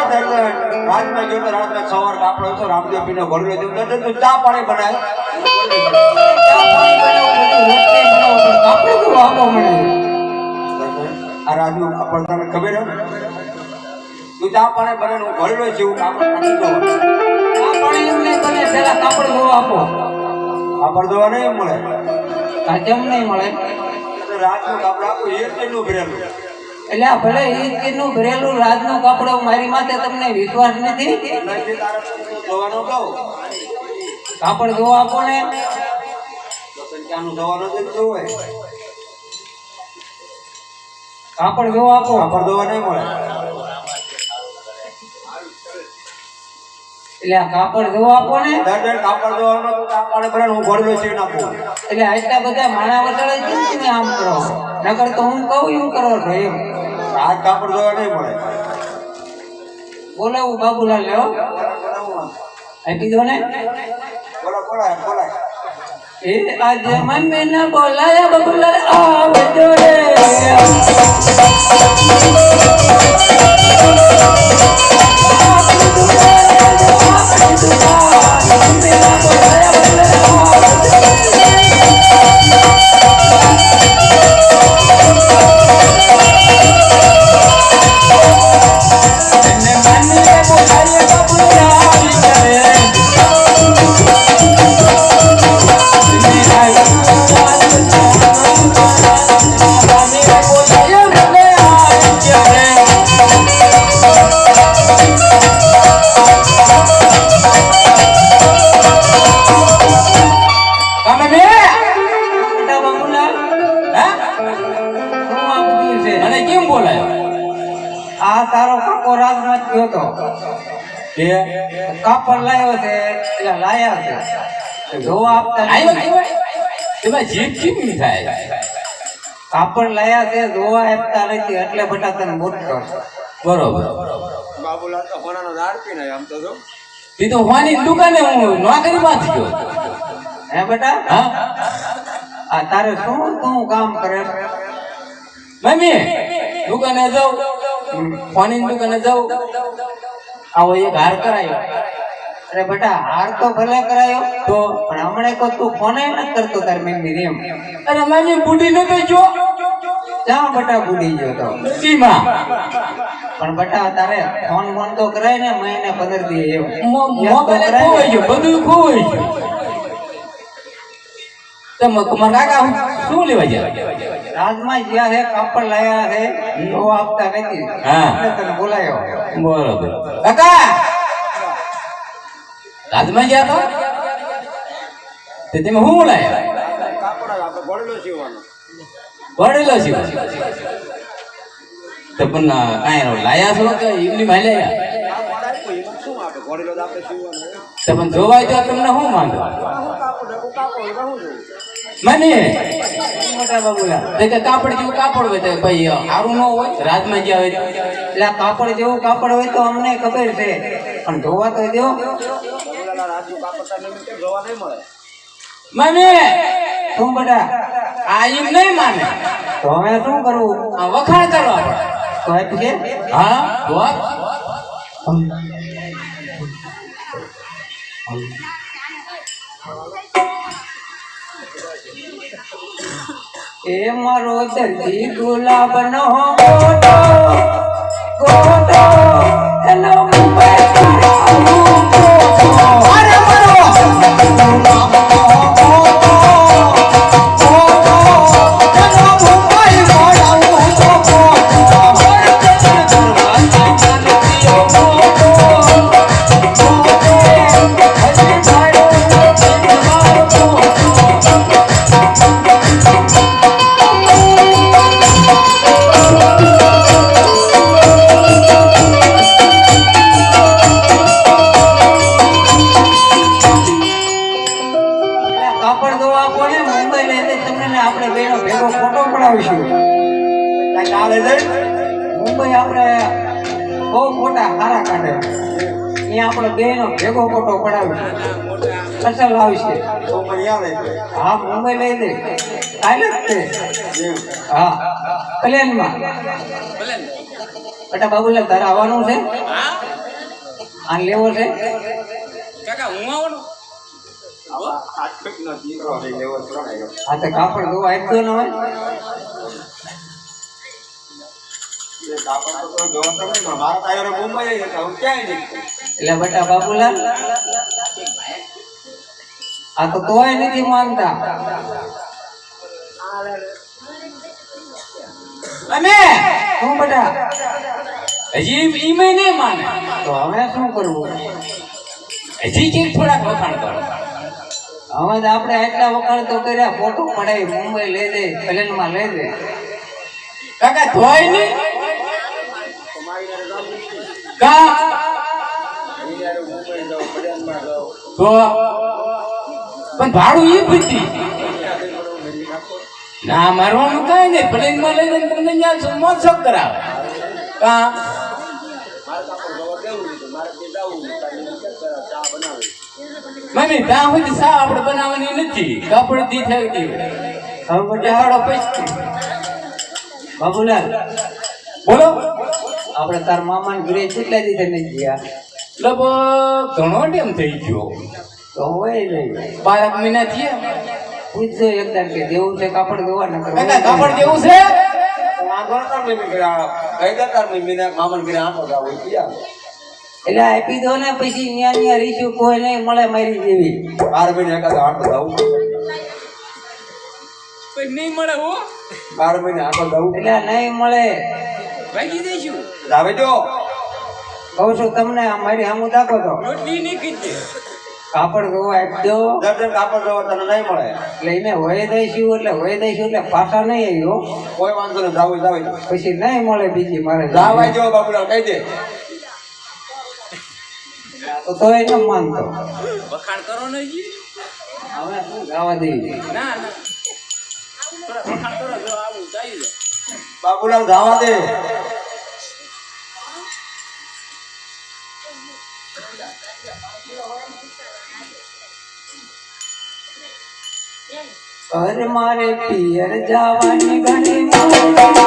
વસ્તુ અરે દર્શન રાતના ગયો તો રાતના સવાર કાપડો છો રામદેવ પીનો ઘોડલો થયો તું ચા પાણી બનાય. પાણી આપો આ રાજુ આપણ તને ખબર તું ચા પાણી બનાય હું છું કાપડ પાણી બને પેલા કાપડ કેવું આપો. કાપડ દવા નહીં મળે. કેમ નહીં મળે? રાજનું કાપડ આખું એક કેટલું ભરેલું. એટલે આ ભલે ઈ કીધું ભરેલું રાજનું કાપડ મારી માથે તમને વિશ્વાસ નથી. કાપડ જોવો આપો ને તો ત્યાંનું દવાનો જ જોવે કાપડ જોવા આપો કાપડ દવા નહીં મળે એટલે આ કાપડ જોવો આપો ને. કાપડ ચા પાણી બનાય હું ઘોડલો છે નાખું એટલે આટલા બધા માણા વટાળે કેમ તમે આમ કરો. નકર તો હું કહું એવું કરો છો એમ. આજ કાપડ દવા નહીં મળે. બોલાવું બાબુલાલ લેવો આપી દો ને. બોલા બોલાય બોલાય. એ આજ મમ્મી ને બોલાયા બબુલા આવજો રે એને જોવા આપતા એમાં જીત કેમ થાય? કાપડ લાયા છે જોવા આપતા નથી એટલે બટા તને મોટો બરોબર. બાબુલાલ તો હોનાનો દાળ પીને આમ તો જો. તે તો હોવાની દુકાને હું નોકરી માં ગયો. હે બેટા? હા? આ તારે શું તું કામ કરે? મમ્મી દુકાને જાઉં. ફોની દુકાને જાઉં. આવો એક હાર કરાયો. અરે બેટા હાર તો ભલે કરાયો તો પણ હમણાં તો તું ફોને ન કરતો તાર મમ્મી રેમ અરે મામી બુડી ન નતો જો. જા બેટા બુડી જો તો. સીમા. પણ બેટા તારે ફોન ફોન તો કરાય ને મહિને પંદર દી મો- તો મોબાઈલ ખોવાઈ ગયો બધું ખોવાઈ ગયું. તમે કાકા શું લેવા ગયા? રાજમાં જ્યાં હે કાપડ લાયા હે તો આપતા નથી. હા. તને બોલાયો. બરોબર. કાકા! રાજમાં ગયા તો તે તમે શું લાવ્યા ભણેલો આપણે ભણેલો સીવવાનો છે તો પણ કાંઈ લાયા છો કે એમની માં લાયા કાપડ આપ્યું એમાં શું આપણે ઘોડલો તો આપણે સીવવાનો તો પણ જોવાય તો તમને શું માંગો? મને? મોટા કાપડ જેવું કાપડ હોય તો ભાઈ સારું ન હોય? રાજમાં ગયા હોય એટલે કાપડ જેવું કાપડ હોય તો અમને ખબર છે. પણ જોવા તો દો બાબુલાલ રાજુ નિમિત્તે જોવા નહીં મળે. મને? તું બધા આ એમ નહીં માને. તો હવે શું કરવું? આ વખાણ કરવા પડે. કે? હા વાત એ મારો દર્દી ગુલાબ નો ગોટો ગોટો એનો કાલે જઈ મુંબઈ આપણે બહુ મોટા હારા કાઢે અહીંયા આપણે બેનો ભેગો ફોટો પડાવ્યો. અસલ આવશે તો પણ યાદ આવી હા મુંબઈ લઈ દે કાલે જ તે. હા પ્લેનમાં. બેટા બાબુલાલ તારે આવવાનું છે? હા આ લેવો છે? કાકા હું આવવાનો? તો કાપડ જોવા આપ્યો ન હોય એટલે બટા બાબુલાલ આ તો તોય નથી માનતા. અને શું બટા? હજી ઈમે નહીં માને. તો હવે શું કરવું? હજી કે થોડાક વખાણ કરો. હવે તો આપણે એટલા વખાણ તો કર્યા, ફોટો પડાય મુંબઈ લઈ દે પ્લેનમાં લઈ દે. કાકા, ધોઈ નહીં? કા? તો પણ ભાડું એ બધી ના મારવાનું કઈ નહીં. પ્લેનમાં લઈને તમને ત્યાં મોજ કરાવે. કા? મમ્મી ત્યાં સુધી સા આપણે બનાવવાની નથી? કાપડ દી થઈ ગયું. હવે બાબુલાલ. બોલો. આપણે તાર મામાને ઘરે કેટલા દીધે નહીં ગયા. લગભગ ઘણો ટાઈમ થઈ ગયો. તો હોય નહીં બારક મહિના થયા. પૂછજો એકદમ કે દેવું છે કાપડ દેવા ન કરો કાપડ જેવું છે? જાવ એટલે આપી દો ને પછી ન્યા ન્યા રીશું કોઈ નહીં મળે મારી જેવી. બાર મહિને એકાદ આંખો જાવું નહીં મળે હો. બાર મહિને આંખો જાવું એટલે નહીં મળે. ભાગી દઈશું જાવે જો કહું છું તમને આ મારી સામું દાખો તો. રોટલી નહીં કીધી. કાપડ ધોવા આપી દો. દર્શન કાપડ ધોવા તને નહીં મળે. એટલે એને હોય દઈશું એટલે હોય દઈશું એટલે પાછા નહીં આવ્યો. કોઈ વાંધો નહીં જાવ જાવ. પછી નહીં મળે બીજી મારે. જાવાય જો બાપુરા કહી દે. તો તો એને માનતો? વખાણ કરો ને જી હવે શું ગાવા દેવી ના ના. વખાણ કરો જો આવું જાય. બાબુલાલ ગાવા દે. ઘર મારે પિયર જવાની ઘણી બાબુલાલ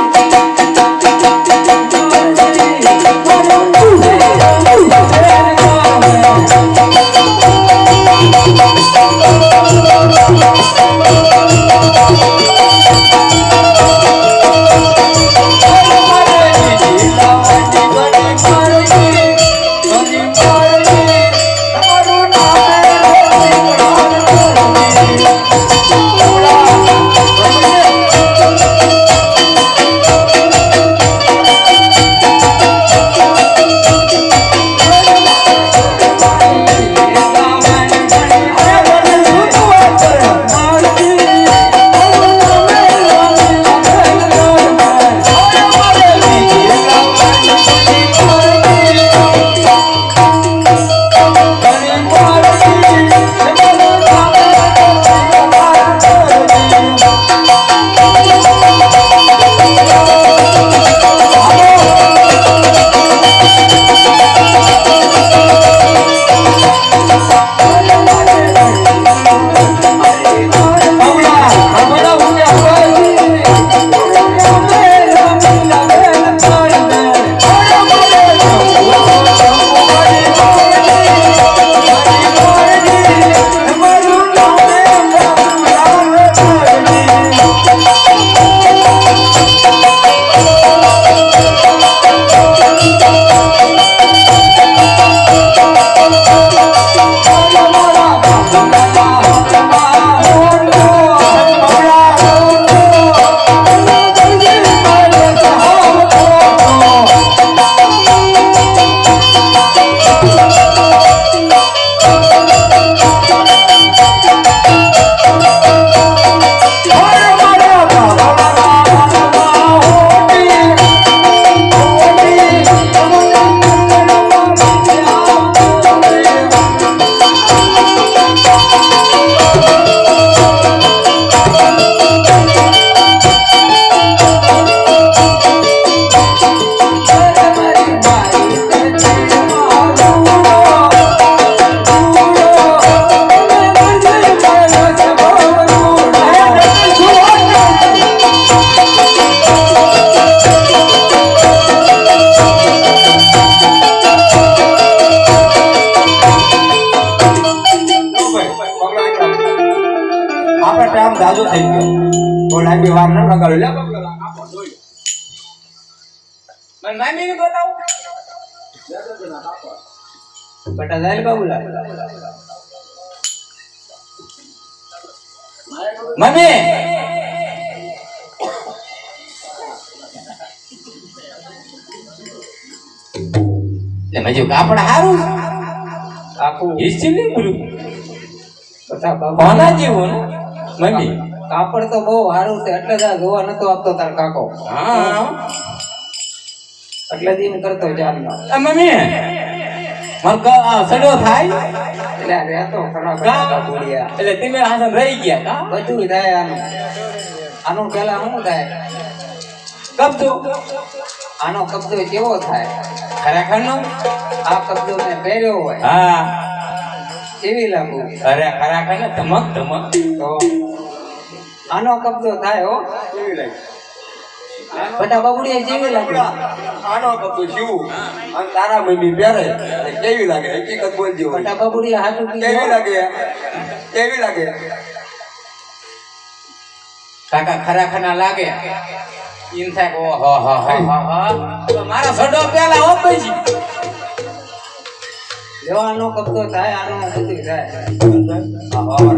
મને મામીને બતાવો. બટા જાય બાબુલા મમ્મી મજુ કાપડ હારું. આખું હિસ્સી નહીં બોલું બટા કોના જેવું ને? મમ્મી કાપડ તો બહુ સારું છે એટલે જ જોવા નતો આપતો તાર કાકો. હા. એટલે જ એમ કરતો ચાલનો આ મમ્મી માર ક સડો થાય? એટલે રે રહેતો ખરા બટા બાબુડિયા એટલે તમે હાસન રહી ગયા. કા બધું થાય આનું. આનું પેલા શું થાય? કબજો. આનો કબજો કેવો થાય? ખરેખર નો આ કબજો મેં પહેર્યો હોય. હા. કેવી લાગુ? અરે ખરેખર ને ધમક ધમક. તો આનો કબજો થાય હો. કેવી લાગી? બટા બાબુડિયા જેવી લાગુ. આનો કપડો શિવું અને તારા મમ્મી પહેરે. કેવી લાગે? હકીકત બોલજો બટા બાબુડિયા હાથું કેવી લાગે? કેવી લાગે? કાકા ખરા ખરા લાગે. ઇન થાય કે ઓહો હો હો હો હો. મારા સડો પેલા હો પછી. જો આનો કબજો થાય આનો બધું થાય. વખર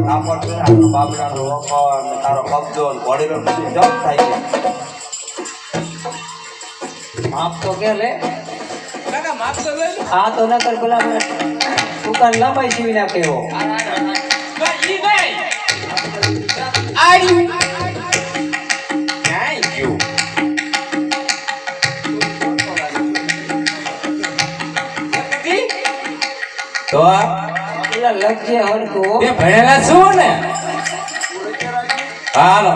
ને તારો કબજો ને બધું જપ થાય છે માપ તો કે લે. કાકા માફ તો લે. આ તો નકર પેલા મેં દુકાન લંબાઈ સીવી નાખે એવો. આડ્યું ક્યાંય ગયું? તો પેલા લખજે હરખું. તે ભણેલા શું ને? હાલો.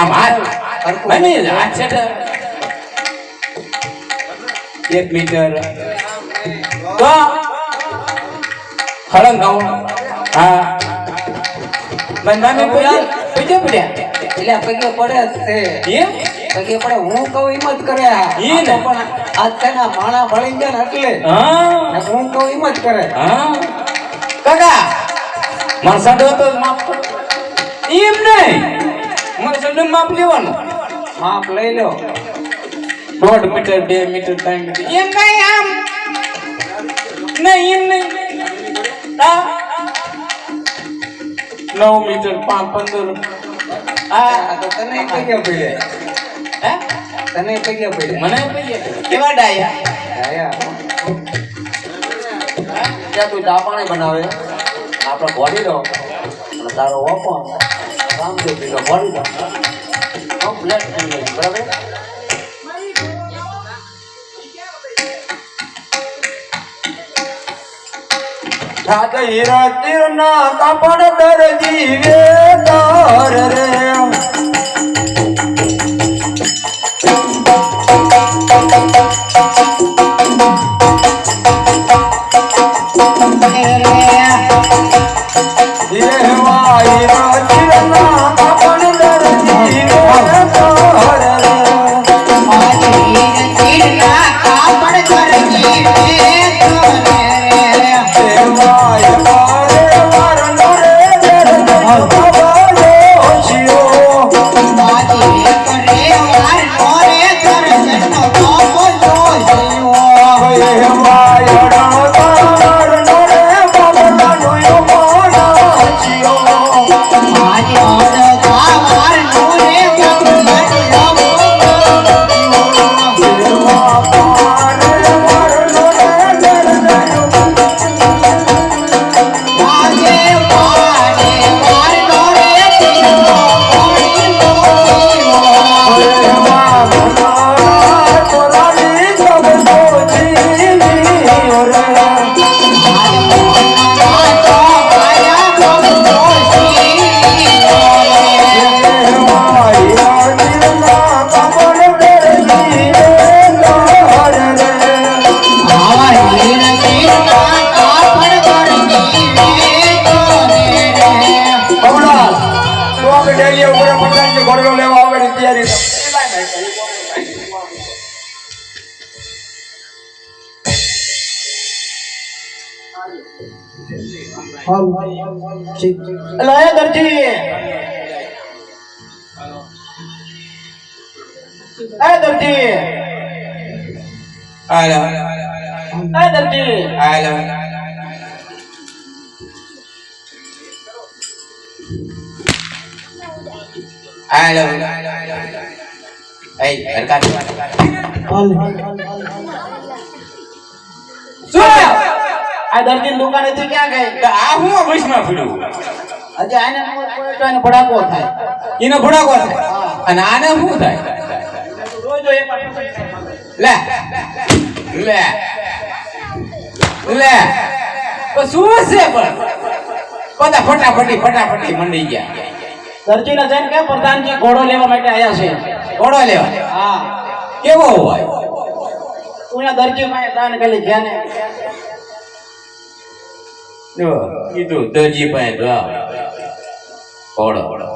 આમ હાથ. તો એક મીટર. તો હળંગ હા. મને પૂછે પડ્યા એટલે પગે પડે છે. એમ? પગે પડે હું કહું એમ જ કરે. એ ને. પણ આજ તેના માણા ભળી ગયા એટલે. હા. હું કહું એમ જ કરે. હા. કાકા મને સડો તો માફ. એમ નહીં. મને માફ માપ લેવાનું. માપ લઈ લો દોઢ મીટર બે મીટર ત્રણ મીટર એમ નહીં આમ નહીં એમ નહીં હા નવ મીટર પાંચ પંદર આ હા તો તને પગે પડે હે તને પગે પડે મને પૈયે કેવા ડાયા આયા. ત્યાં તું ચા પાણી બનાવે આપણે ઘોડી દો અને તારો ઓપો રામદેવ પીલો ઘોડી દો કમ્પ્લેટ થઈ ગઈ બરાબર રાજા હીરા તીરના કાપડ દરજી વેદાર રે. એ દરજી. આ દરજી. આલો આ દરજી. હાલો હાલો એ આલો શું? આ દરજી દુકાને થી ક્યાં ગઈ? કે આ હું વૈષ્ણવ ફીડું હજી આને મોર તો એને ભડાકો થાય. એનો ભડાકો થાય? અને આને શું થાય? લે. લે. લે. તો શું છે પણ? બધા ફટાફટી ફટાફટી મંડી ગયા. દરજીને જઈને કે પ્રધાનજી ઘોડો લેવા માટે આવ્યા છે. ઘોડો લેવા? હા. કેવો હોય? તું દરજી માં દાન કરી ગયા ને જો કીધું દરજી પાસે જાઓ ઘોડો